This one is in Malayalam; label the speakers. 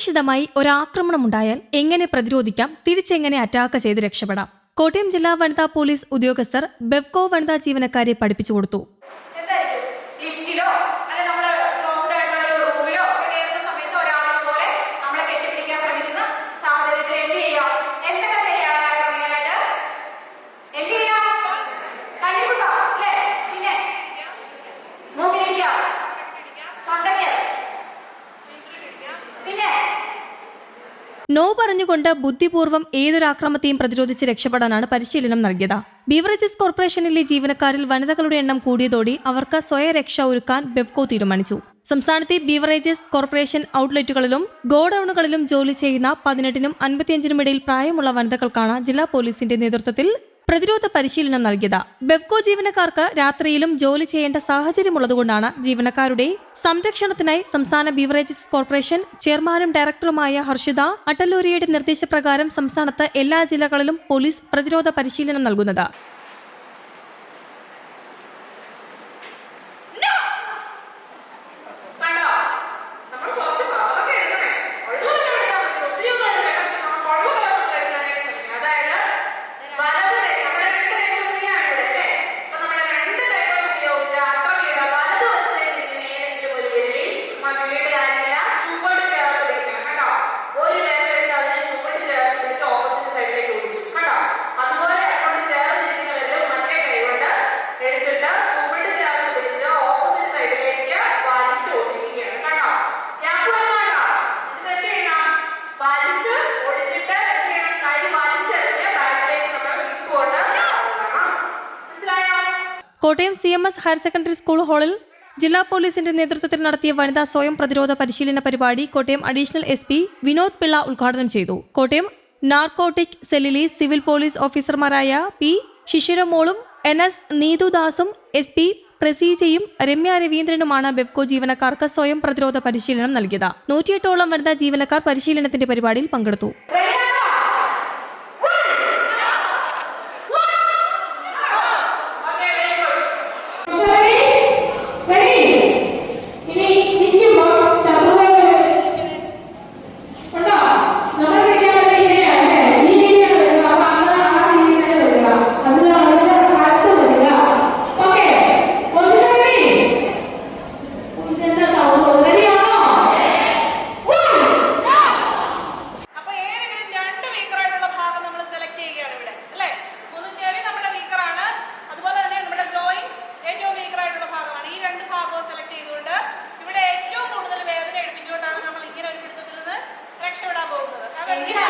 Speaker 1: അപ്രതീക്ഷിതമായി ഒരാക്രമണം ഉണ്ടായാൽ എങ്ങനെ പ്രതിരോധിക്കാം? തിരിച്ചെങ്ങനെ അറ്റാക്ക് ചെയ്ത് രക്ഷപ്പെടാം? കോട്ടയം ജില്ലാ വനിതാ പോലീസ് ഉദ്യോഗസ്ഥർ ബെവ്കോ വനിതാ ജീവനക്കാരെ പഠിപ്പിച്ചു കൊടുത്തു. നോ പറഞ്ഞുകൊണ്ട് ബുദ്ധിപൂർവം ഏതൊരു ആക്രമത്തെയും പ്രതിരോധിച്ച് രക്ഷപ്പെടാനാണ് പരിശീലനം നൽകിയത്. ബീവറേജസ് കോർപ്പറേഷനിലെ ജീവനക്കാരിൽ വനിതകളുടെ എണ്ണം കൂടിയതോടെ അവർക്ക് സ്വയരക്ഷ ഒരുക്കാൻ ബെവ്കോ തീരുമാനിച്ചു. സംസ്ഥാനത്തെ ബീവറേജസ് കോർപ്പറേഷൻ ഔട്ട്ലെറ്റുകളിലും ഗോഡൌണുകളിലും ജോലി ചെയ്യുന്ന പതിനെട്ടിനും അൻപത്തിയഞ്ചിനും ഇടയിൽ പ്രായമുള്ള വനിതകൾക്കാണ് ജില്ലാ പോലീസിന്റെ നേതൃത്വത്തിൽ പ്രതിരോധ പരിശീലനം നൽകിയത്. ബെവ്കോ ജീവനക്കാർക്ക് രാത്രിയിലും ജോലി ചെയ്യേണ്ട സാഹചര്യമുള്ളതുകൊണ്ടാണ് ജീവനക്കാരുടെ സംരക്ഷണത്തിനായി സംസ്ഥാന ബീവറേജസ് കോർപ്പറേഷൻ ചെയർമാനും ഡയറക്ടറുമായ ഹർഷിത അട്ടല്ലൂരിയുടെ നിർദ്ദേശപ്രകാരം സംസ്ഥാനത്ത് എല്ലാ ജില്ലകളിലും പോലീസ് പ്രതിരോധ പരിശീലനം നൽകുന്നത്. Kottayam C M S higher secondary school ഹാളിൽ ജില്ലാ പോലീസിന്റെ നേതൃത്വത്തിൽ നടത്തിയ വനിതാ സ്വയം പ്രതിരോധ പരിശീലന പരിപാടി Kottayam additional S P Vinod Pillai ഉദ്ഘാടനം ചെയ്തു. കോട്ടയം നാർക്കോട്ടിക് സെല്ലിലെ സിവിൽ പോലീസ് ഓഫീസർമാരായ പി ശിശിരമോളും എൻ എസ് നീതുദാസും എസ് പി പ്രസീജയും രമ്യ രവീന്ദ്രനുമാണ് ബെവ്കോ ജീവനക്കാർക്ക് സ്വയം പ്രതിരോധ പരിശീലനം നൽകിയത്. നൂറ്റിയെട്ടോളം വനിതാ ജീവനക്കാർ പരിശീലനത്തിന്റെ പരിപാടിയിൽ പങ്കെടുത്തു.
Speaker 2: Yeah.